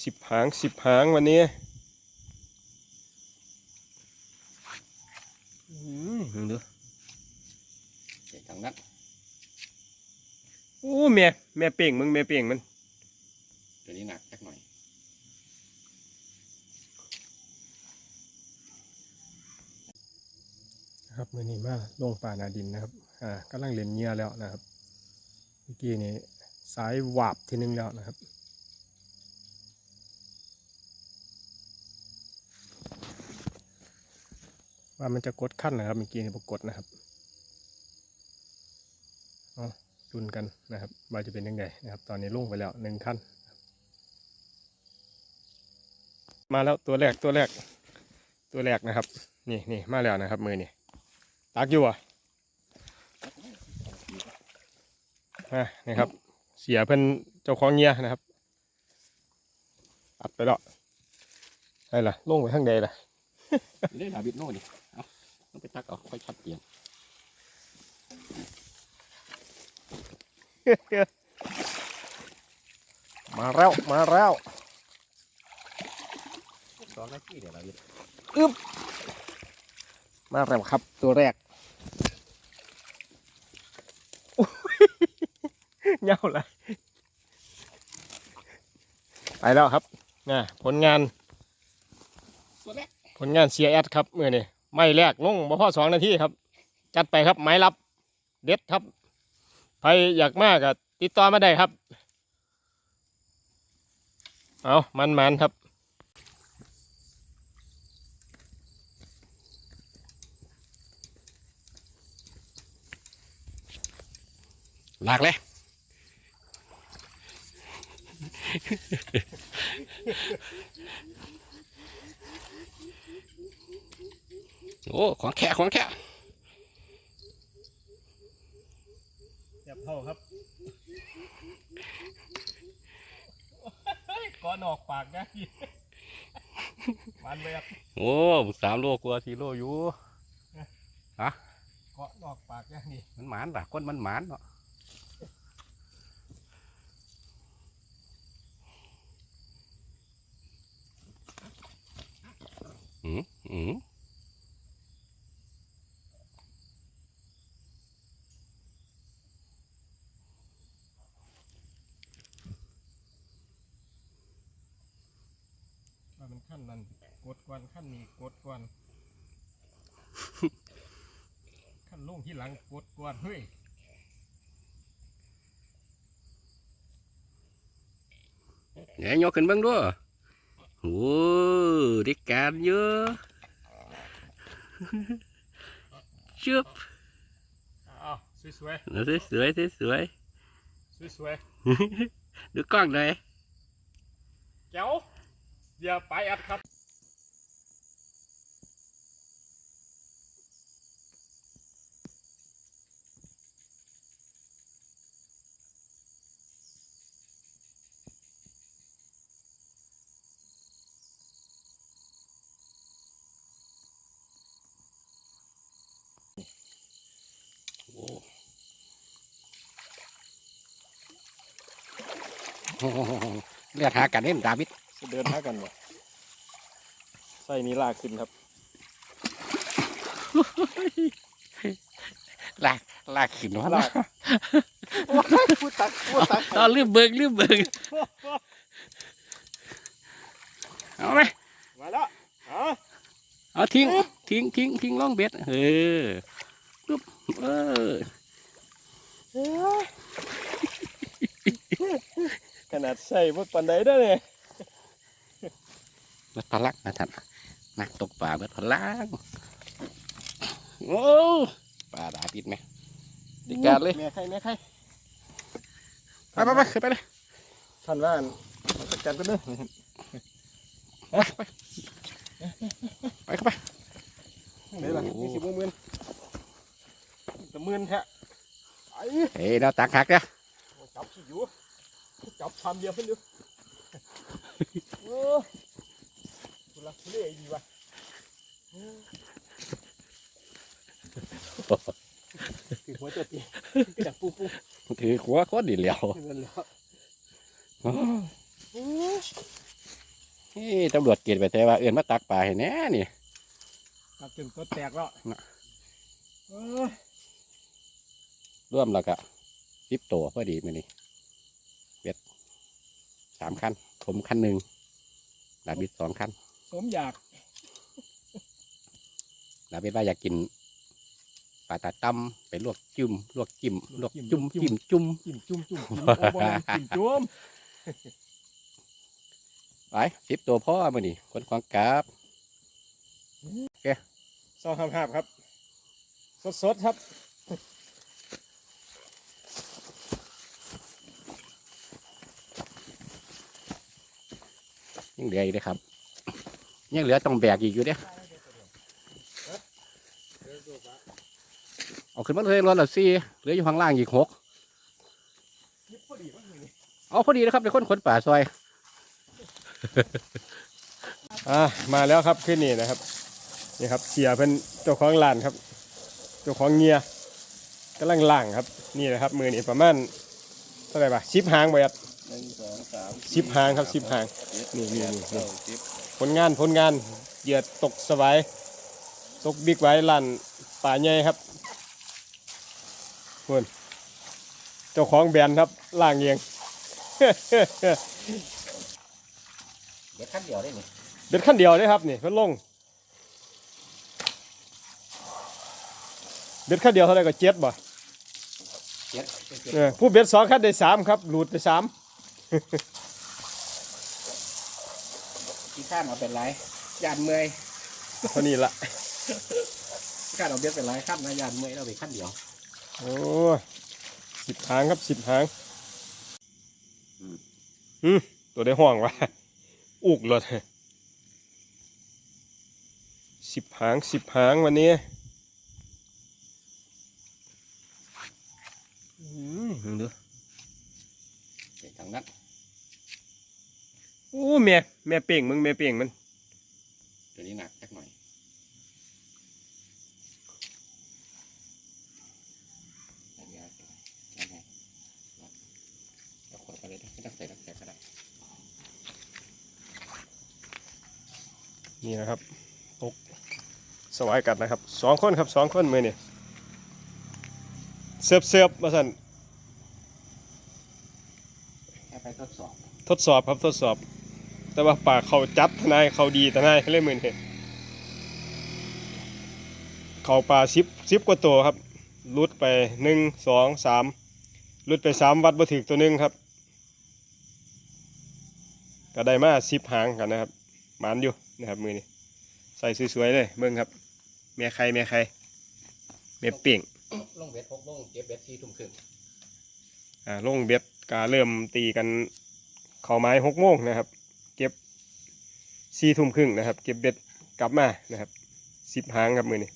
สิบหางสิบหางวันนี้อืมดูใส่ทางนั้นโอ้แม่แม่เป่งมึงแม่เป่งมันตัวนี้หนักสักหน่อยนะครับมือนี้มาลงป่านาดินนะครับอ่ากำลังเล่นเหยื่อแล้วนะครับเมื่อกี้นี้สายหวาบทีนึงแล้วนะครับ ว่ามันจะกดขั้นนะครับเมื่อกี้นี่ปรากดนะครับเอาดุนกันนะครับว่าจะเป็นยังไงนะครับ ตอนนี้ลงไปแล้วหนึ่งขั้น มาแล้วตัวแรกตัวแรก ตัวแรกนะครับ นี่นี่มาแล้วนะครับ มือนี่ตักอยู่อะอะนี่ครับ เสียเพิ่นเจ้าของเงียนะครับอัดไปแล้วใช่ล่ะลงไปข้างใดล่ะ เล่นดาบิดโน่นี่เอาต้องไปตักเอาค่อยชัดเจนมาแล้ว มาแล้วสองนาทีเดี๋ยวดาบิดมาแล้วครับ ตัวแรกโอ้ยเหงาเลยไปแล้วครับนะผลงาน ตัวแรกผลงาน CIS ครับเมื่อนี่ไม่แรกลงมาพ่อสองนาทีครับ จัดไปครับไม้รับเด็ดครับใครอยากมากก็ติดต่อมาได้ครับ เอามันมันครับหลากเลย โอ้ของแค่ของแค่จับเท่าครับก้อนออกปากนะพี่มันเลยครับโอ้สามโลกว่าสี่โลอยู่เกาะนอกปากนะนี่มันหมานป่ะคนมันหมานเนาะอืมอืม ว่ามัน ขั้นนั้นกดก่อนขั้นนี้กดก่อนขั้นลงที่หลังกดก่อนเฮ้ยเดี๋ยวยกขึ้นเบ้างด้วยโอ้ได้การเยอะชุบอ้าวสวยสวยสวยสวยสวยๆสวย ดูกล้องหน่อยๆเจ้า เดี๋ยวไปอัดครับเลือดหากันเล่นดาบิด เดินหากันบ่ใส่นี้ลากขึ้นครับ ลากลากขึ้นวะลากพูดตักพูดตักตอนลืมเบิกลืมเบิกเอาไหมมาแล้วเอาเอาทิ้งทิ้งทิ้งทิ้งล่องเบ็ดเออปุ๊บเออขนาดใส่พวกปันไดได้เลย เบิดพลังนะท่านนักตกป่าเบิดพลังโอ้ปลาดาบิดไหมดีการเลยแม่ใครแม่ใครไปไปไปขึ้นไปเลยท่านว่าจัดการกันเด้อไปเข้าไปไหนล่ะนี่สิบโมงเงินตะมื่นแท้ไอ้เฮ้ยเราตักหักเด้อจับสิอยู่จับทำเดียวเพิ่นอยู่โอ้ทุ ลักทุเลดีว่ะถือหัวเจ็ดตีก็อยากปูปูถือขัวโคตรดีแล้วเงินแล้วโอ้โอ้เฮ้ยตำรวจเกลียดไปแต่ว่าเอื่นมาตักปลาเห็นแน่นี่ตักจนตัวแตกแล้วน่ะเออร่วมแล้วก็สิบตัวพอดีมานี่เบ็ดสามคันผมคันหนึ่งดาบิดสองคัน สมอยากดาบิดว่าอยากกินปลาตาตั้มไปลวกจิ้มลวกจิ้มลวกจุ่มจิ้มจุ่มจิ้มจุ่มจุ่มจุ่มโอ้บ่แม่นจิ้มจุ่มไปสิบตัวพ่อมานี่คนของกราบซองหับๆครับ สดๆครับยังเหลืออีกเด้อครับ ยังเหลือต้องแบกอีกอยู่เด้อเอาขึ้นมาเลยรถละสี่เหลืออยู่ข้างล่างอีกหกเอาพอดีนะครับเป็นคนขนป่าซอยอ่ามาแล้วครับขึ้นนี่นะครับนี่ครับเสียเป็นเจ้าของร้านครับ เจ้าของเงียกำลังล่างครับ นี่นะครับ มือนี่ประมาณเท่าไหร่ปะสิบหางบ่ครับหนึ่งสองสามสิบหางครับสิบหางนี่นี่นี่ ลงานผลงานเหยื่อตกสบายตกบิ๊กไว้ลั่นป่าใหญ่ครับคุณเจ้าของแบรนด์ครับล่างเองเด็กขั้นเดียวได้นี่เด็ดขั้นเดียวเลยครับนี่เพิ่นลงเบ็ดขั้นเดียวเท่าไหร่ก็เจ็ดบ่เจ็ดเออผู้เบ็ดสองขั้นได้สามครับหลุดไปสามที่ ข้านเอาเป็นไรยานเมื่อยเท่านี้ละข้านเอาเบี้ยเป็นไรขั้นนะยานเมื่อยเราไปขั้นเดียวโอ้สิบหางครับสิบหางอืมอืมตัวได้ห้องวะอุกรถสิบหางสิบหางวันนี้อืมดูเด็กทางนั้น โอ้แม่แม่เป่งมึงแม่เป่งมันตัวนี้หนักสักหน่อยอันนี้เอาไปยังไงเอาขวดไปเลยนะไม่ต้องใส่น้ำแข็งก็ได้นี่นะครับตกสวายกัดนะครับสองคนครับสองคนมือนี่เสิร์ฟเสิร์ฟมาสั่นแค่ไปทดสอบ ทดสอบครับทดสอบ แต่ว่าปากเขาจัดทนายเขาดีทนายเล่นมือนี่เขาปลาสิบสิบกว่าตัวครับลุดไปหนึ่งสองสามลุดไปสามวัดบ่ถึกตัวหนึ่งครับ ก็ได้มาสิบหางกันนะครับหมานอยู่นะครับมือนี่ใส่สวยๆเลยเบิ่งครับแม่ใครแม่ใครแม่เป่งลงเบ็ดหกโมงเก็บเบ็ดสี่ทุ่มครึ่งอ่าลงเบ็ดกาเริ่มตีกัน เข่าไม้หกโมงนะครับเก็บ สี่ทุ่มครึ่งนะครับ เก็บเบ็ดกลับมานะครับสิบหางครับมือนี้